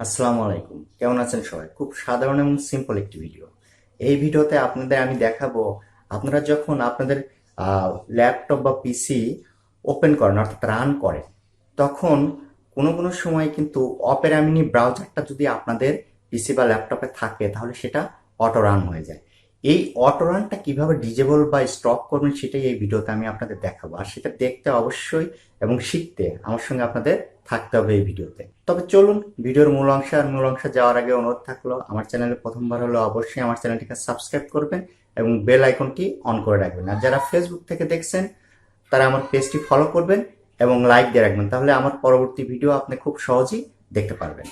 আসসালামু আলাইকুম। কেমন আছেন সবাই? খুব সাধারণ এবং সিম্পল একটি ভিডিও এই ভিডিওতে আপনাদের আমি দেখাবো, আপনারা যখন আপনাদের ল্যাপটপ বা পিসি ওপেন করেন, অর্থাৎ রান করেন, তখন কোনো কোনো সময় কিন্তু অপেরা মিনি ব্রাউজারটা যদি আপনাদের পিসি বা ল্যাপটপে থাকে, তাহলে সেটা অটো রান হয়ে যায়। এই অটো রানটা কীভাবে ডিজেবল বা স্টপ করবেন, সেটাই এই ভিডিওতে আমি আপনাদের দেখাবো। আর সেটা দেখতে অবশ্যই এবং শিখতে আমার সঙ্গে আপনাদের থাকতে হবে এই ভিডিওতে। তবে চলুন, ভিডিওর মূল অংশ আর মূল অংশে যাওয়ার আগে অনুরোধ থাকল, আমার চ্যানেলে প্রথমবার হলে অবশ্যই আমার চ্যানেলটিকে সাবস্ক্রাইব করবেন এবং বেল আইকনটি অন করে রাখবেন। আর যারা ফেসবুক থেকে দেখছেন, তারা আমার পেজটি ফলো করবেন এবং লাইক দিয়ে রাখবেন, তাহলে আমার পরবর্তী ভিডিও আপনি খুব সহজেই দেখতে পারবেন।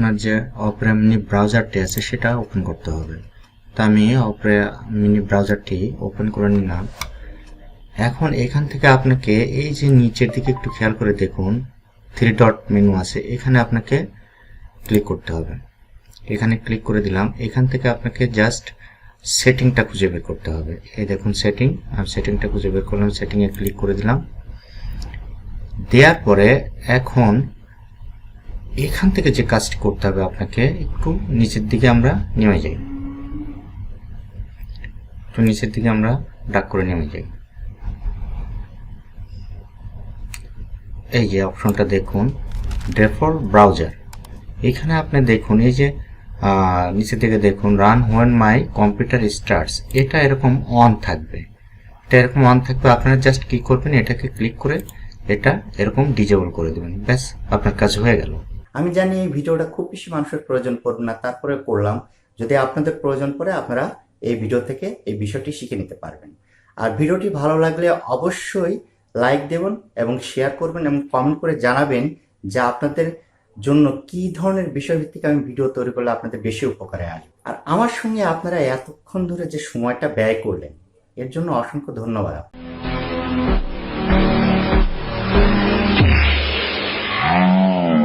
আপনার যে অপেরা মিনি ব্রাউজারটি আছে সেটা ওপেন করতে হবে। তা আমি অপেরা মিনি ব্রাউজারটি ওপেন করে নিলাম। এখন এখান থেকে আপনাকে এই যে নিচের দিকে একটু খেয়াল করে দেখুন থ্রি ডট মেনু আছে, এখানে আপনাকে ক্লিক করতে হবে। এখানে ক্লিক করে দিলাম, এখান থেকে আপনাকে জাস্ট সেটিংটা খুঁজে বের করতে হবে। এই দেখুন সেটিং আমি সেটিংটা খুঁজে বের করলাম সেটিংয়ে ক্লিক করে দিলাম। দেওয়ার পরে এখন এখান থেকে যে কাজটি করতে হবে আপনাকে, একটু নিচের দিকে আমরা নেমে যাই। একটু নিচের দিকে আমরা ডাক করে নেমে যাই। এই যে অপশনটা দেখুন ডেফল্ট ব্রাউজার এখানে আপনি দেখুন, এই যে নিচের দিকে দেখুন run when my computer starts এটা এরকম অন থাকবে। এটা এরকম অন থাকবে, আপনারা জাস্ট কি করবেন, এটাকে ক্লিক করে এটা এরকম ডিজেবল করে দেবেন। ব্যাস, আপনার কাজ হয়ে গেল। আমি জানি এই ভিডিওটা খুব বেশি মানুষের প্রয়োজন পড়বে না, তারপরে করলাম। যদি আপনাদের প্রয়োজন পড়ে, আপনারা এই ভিডিও থেকে এই বিষয়টি শিখে নিতে পারবেন। আর ভিডিওটি ভালো লাগলে অবশ্যই লাইক দেবেন এবং শেয়ার করবেন এবং কমেন্ট করে জানাবেন যে আপনাদের জন্য কি ধরনের বিষয়ভিত্তিক আমি ভিডিও তৈরি করলে আপনাদের বেশি উপকারে আসবে। আর আমার সঙ্গে আপনারা এতক্ষণ ধরে যে সময়টা ব্যয় করলেন, এর জন্য অসংখ্য ধন্যবাদ